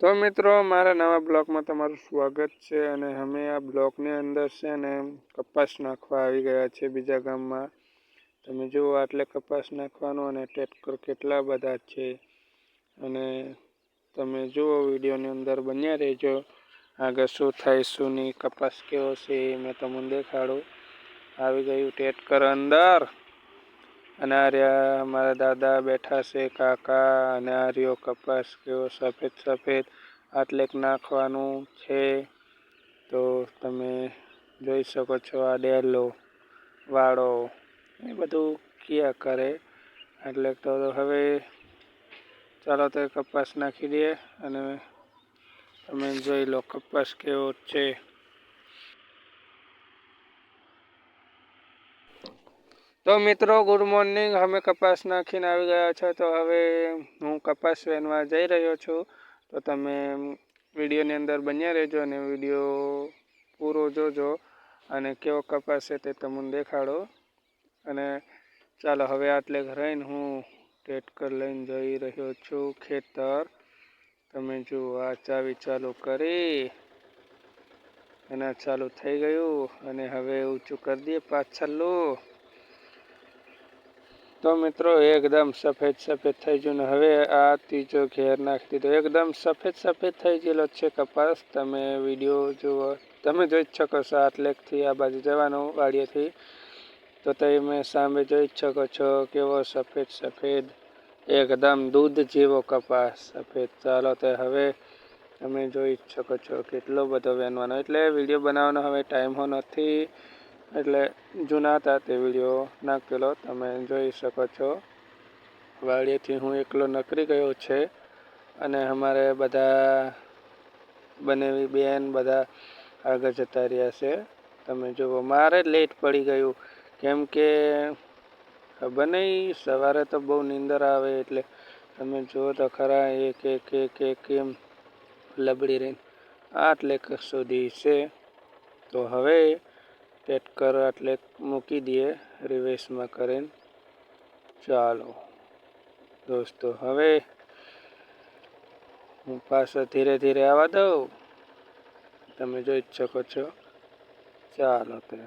તો મિત્રો, મારા નવા બ્લોગમાં તમારું સ્વાગત છે અને અમે આ બ્લોકની અંદર છે ને કપાસ નાખવા આવી ગયા છે બીજા ગામમાં. તમે જુઓ આટલે કપાસ નાખવાનું અને ટ્રેક્ટર કેટલા બધા છે. અને તમે જુઓ વિડીયોની અંદર બન્યા રહેજો. આગળ શું થાય, શું નહીં, કપાસ કેવો છે એ મેં તમને દેખાડું. આવી ગયું ટ્રેક્ટર અંદર. અને અમારા મારા દાદા બેઠા છે, કાકા અને આર્યો કપાસ કેવો સફેદ સફેદ આટલેક નાખવાનું છે. તો તમે જોઈ શકો છો આ ડેલો, વાળો, એ બધું ક્યાં કરે? એટલે તો હવે ચાલો તો કપાસ નાખી દઈએ અને તમે જોઈ લો કપાસ કેવો છે. તો મિત્રો, ગુડ મોર્નિંગ. અમે કપાસ નાખીને આવી ગયા છો. તો હવે હું કપાસ વેનવા જઈ રહ્યો છું. તો તમે વિડીયોની અંદર બન્યા રહેજો અને વીડિયો પૂરો જોજો અને કેવો કપાસ છે તે તમને દેખાડો. અને ચાલો, હવે આટલે રહીને હું ટેટકર લઈને જઈ રહ્યો છું ખેતર. તમે જુઓ, આ ચાવી ચાલુ કરી અને ચાલુ થઈ ગયું. અને હવે ઊંચું કરી દઈએ પાછળનું. તો મિત્રો, એકદમ સફેદ સફેદ થઈ ગયું ને હવે આ ત્રીજો ઘેર નાખી દીધો. એકદમ સફેદ સફેદ થઈ ગયેલો છે કપાસ. તમે વીડિયો જુઓ. તમે જોઈ જ શકો છો આટલેકથી આ બાજુ જવાનું વાડીએથી. તો તમે સામે જોઈ જ શકો છો કેવો સફેદ સફેદ, એકદમ દૂધ જેવો કપાસ. સફેદ. ચાલો તો હવે તમે જોઈ જ શકો છો કેટલો બધો વેનવાનો. એટલે વીડિયો બનાવવાનો હવે ટાઈમ નથી. એટલે જૂના હતા તે વીડિયો નાખેલો, તમે જોઈ શકો છો. વાડીએથી હું એકલો નકરી ગયો છે અને અમારે બધા બનેવી બેન બધા આગળ જતા રહ્યા છે. તમે જુઓ, મારે લેટ પડી ગયું. કેમ કે ખબર નહીં, સવારે તો બહુ નીંદર આવે એટલે તમે જુઓ તો ખરા એક એક એક એક, એમ લબડી રહીને આટલે સુધી છે. તો હવે પેટ કરો એટલે મૂકી દઈએ રિવેસમાં કરીને. ચાલો દોસ્તો, હવે હું પાછો ધીરે ધીરે આવવા દઉં. તમે જોઈ જ શકો છો. ચાલો તે.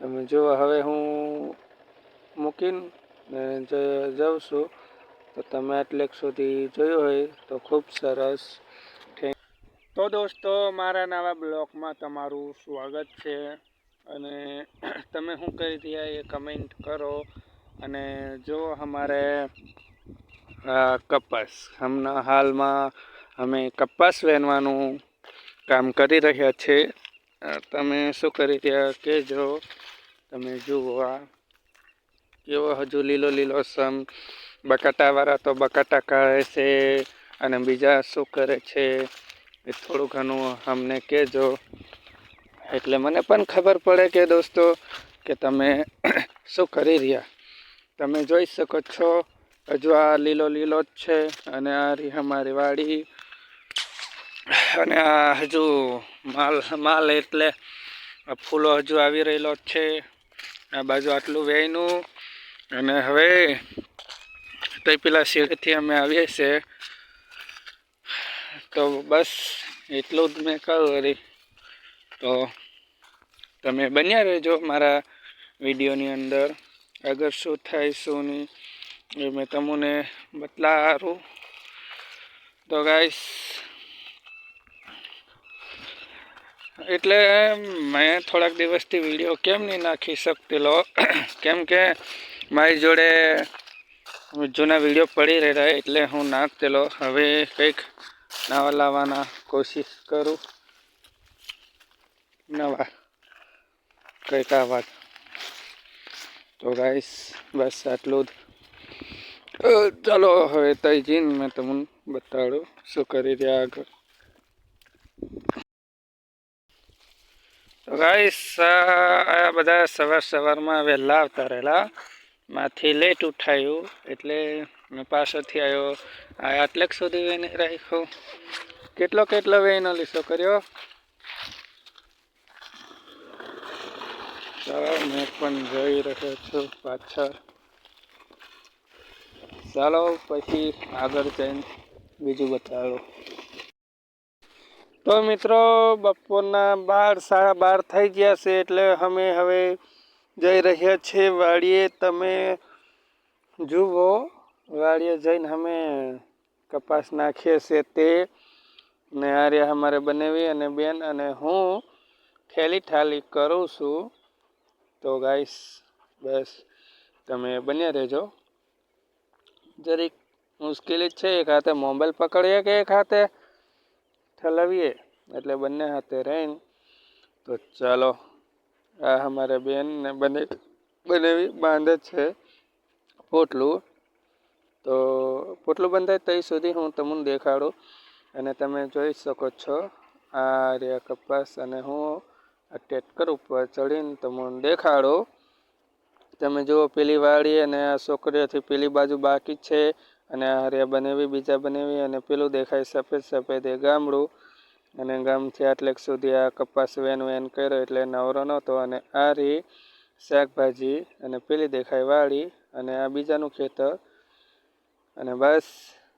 તમે જુઓ, હવે હું મૂકીને જાઉં છું, તો તમે આટલેક સુધી જોયું હોય તો ખૂબ સરસ. તો દોસ્તો, મારા નવા બ્લોગમાં તમારું સ્વાગત છે. અને તમે શું કરી રહ્યા એ કમેન્ટ કરો. અને જો અમારે કપાસ. હમણાં હાલમાં અમે કપાસ વેનવાનું કામ કરી રહ્યા છે. તમે શું કરી રહ્યા કહેજો. તમે જુઓ આ. કેવો હજુ લીલો લીલો સમ. બકાટાવાળા તો બકાટા કાઢે છે અને બીજા શું કરે છે? એ થોડું ઘણું અમને કહેજો. એટલે મને પણ ખબર પડે કે દોસ્તો, કે તમે શું કરી રહ્યા? તમે જોઈ શકો છો, હજુ આ લીલો લીલો જ છે, અને આ રહી અમારી વાડી, અને આ હજુ માલ માલ એટલે ફૂલો હજુ આવી રહેલો છે. આ બાજુ આટલું વેયનું, અને હવે તો પેલા શેડથી અમે આવીએ છીએ. તો બસ, એટલું જ મેં કહું હરી. તો તમે બન્યા રહેજો મારા વિડીયોની અંદર. અગર શું થાય, શું નહીં, એ મેં તમને બતલારું તો ગાઈસ, એટલે મેં થોડાક દિવસથી વીડિયો કેમ નહીં નાખી શકતેલો? કેમ કે મારી જોડે જૂના વીડિયો પડી રહ્યા એટલે હું નાખતેલો. હવે કંઈક નવા લાવવાના કોશિશ કરું. નવા કંઈક વાત. તો ગાઈસ બસ આટલું જ. ચાલો હવે તઈ જઈને મેં તમને બતાડું શું કરી રહ્યા આગળ. તો ગાઈસ આ બધા સવાર સવારમાં વહેલા આવતા રહેલા. માંથી લેટ ઉઠાયું એટલે મેં પાછળથી આવ્યો આ આટલેક સુધી વેને રાખ્યો કેટલો કેટલો વેનો લીસો કર્યો? મેં પણ જોઈ રહ્યો છું પાછળ. ચાલો, પછી આગળ જઈને બીજું બતાવો. તો મિત્રો, બપોરના બાર, સાડા બાર થઈ ગયા છે, એટલે અમે હવે જઈ રહ્યા છીએ વાડીએ. તમે જુઓ વાડીએ જઈને અમે કપાસ નાખીએ છીએ તે ને આર્યા અમારે બનાવી અને બેન અને હું ઠેલી ઠાલી કરું છું. તો ગાઈસ, બસ તમે બન્યા રહેજો. જરીક મુશ્કેલી છે, એક હાથે મોબાઈલ પકડીએ કે એક હાથે ઠલાવીએ? એટલે બંને હાથે રહીને તો ચાલો, આ અમારે બેન ને બને, બનાવી બાંધે છે પોટલું. તો પોટલું બંધાય ત્યાં સુધી હું તમને દેખાડું અને તમે જોઈ શકો છો આ રહ્યા કપાસ અને હું આ ટેટકર ઉપર ચડીને તમને દેખાડું. તમે જુઓ પેલી વાડી અને આ છોકરીઓથી પેલી બાજુ બાકી છે અને આ હરિયા બનાવી, બીજા બનાવી અને પેલું દેખાય સફેદ સફેદ એ ગામડું. અને ગામથી આટલેક સુધી આ કપાસ વેન વેન કર્યો એટલે નવરો નહોતો અને આ રહી શાકભાજી અને પેલી દેખાય વાડી અને આ બીજાનું ખેતર અને બસ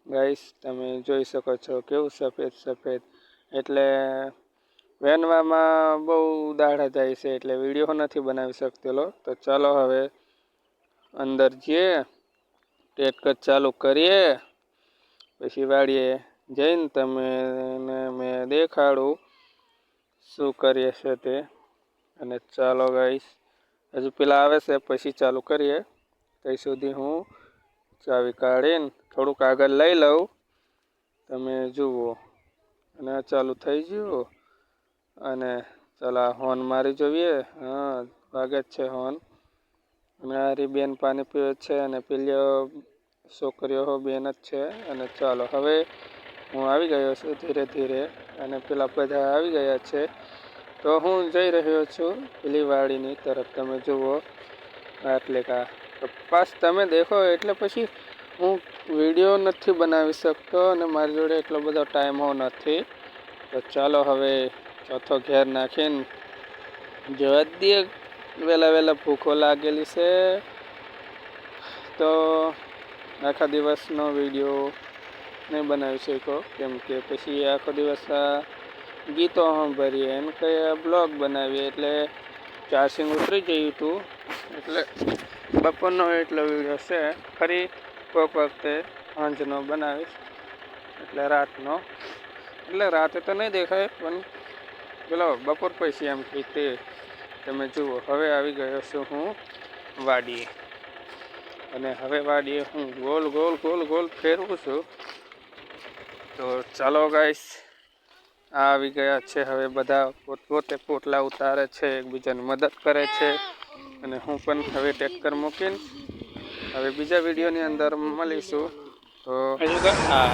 ગાઈસ તમે જોઈ શકો છો કેવું સફેદ સફેદ. એટલે વેનવામાં બહુ દાઢા જાય છે, એટલે વીડિયો નથી બનાવી શકતેલો. તો ચાલો હવે અંદર જઈએ ટેટકટ ચાલુ કરીએ. પછી વાળીએ જઈને તમે મેં દેખાડું શું કરીએ છે તે. અને ચાલો ગાઈસ હજુ પેલા આવે છે, પછી ચાલુ કરીએ. ત્યાં સુધી હું ચાવી કાઢીને થોડુંક આગળ લઈ લઉં. તમે જુઓ. અને ચાલુ થઈ ગયું. અને ચાલો હોર્ન મારી જોઈએ હા? વાગે જ છે હોર્ન. અને આ બેન પાણી પીવે છે અને પેલી છોકરીઓ બેન જ છે. અને ચાલો, હવે હું આવી ગયો છું ધીરે ધીરે. અને પેલા બધા આવી ગયા છે. તો હું જઈ રહ્યો છું પેલી વાડીની તરફ. તમે જુઓ. આટલે કા કપાસ તમે દેખો એટલે પછી હું વીડિયો નથી બનાવી શકતો અને મારી જોડે એટલો બધો ટાઈમ હો નથી. તો ચાલો હવે ચોથો ઘેર નાખીને જવા દઈએ વહેલા વહેલા ભૂખો લાગેલી છે. તો આખા દિવસનો વીડિયો નહીં બનાવી શકો કેમ કે પછી આખો દિવસ આ ગીતો સાંભળીએ એને કંઈ બ્લોગ બનાવીએ એટલે ચાર્જિંગ ઉતરી ગયું હતું એટલે બપોરનો એટલો વીડિયો છે. ફરી કોઈક વખતે સાંજનો બનાવીશ. એટલે રાતનો. એટલે રાતે તો નહીં દેખાય, પણ પેલો બપોર પછી એમ કે તે તમે જુઓ, હવે આવી ગયો છું હું વાડીએ. અને હવે વાડીએ હું ગોલ ગોલ ગોલ ગોલ ફેરવું છું. તો ચાલો ગાઈશ આ આવી ગયા છે. હવે બધા પોતપોતે પોટલા ઉતારે છે, એકબીજાને મદદ કરે છે. અને હું પણ હવે ટેક્ટર મૂકીને હવે બીજા વિડીયોની અંદર મળીશું. તો હા.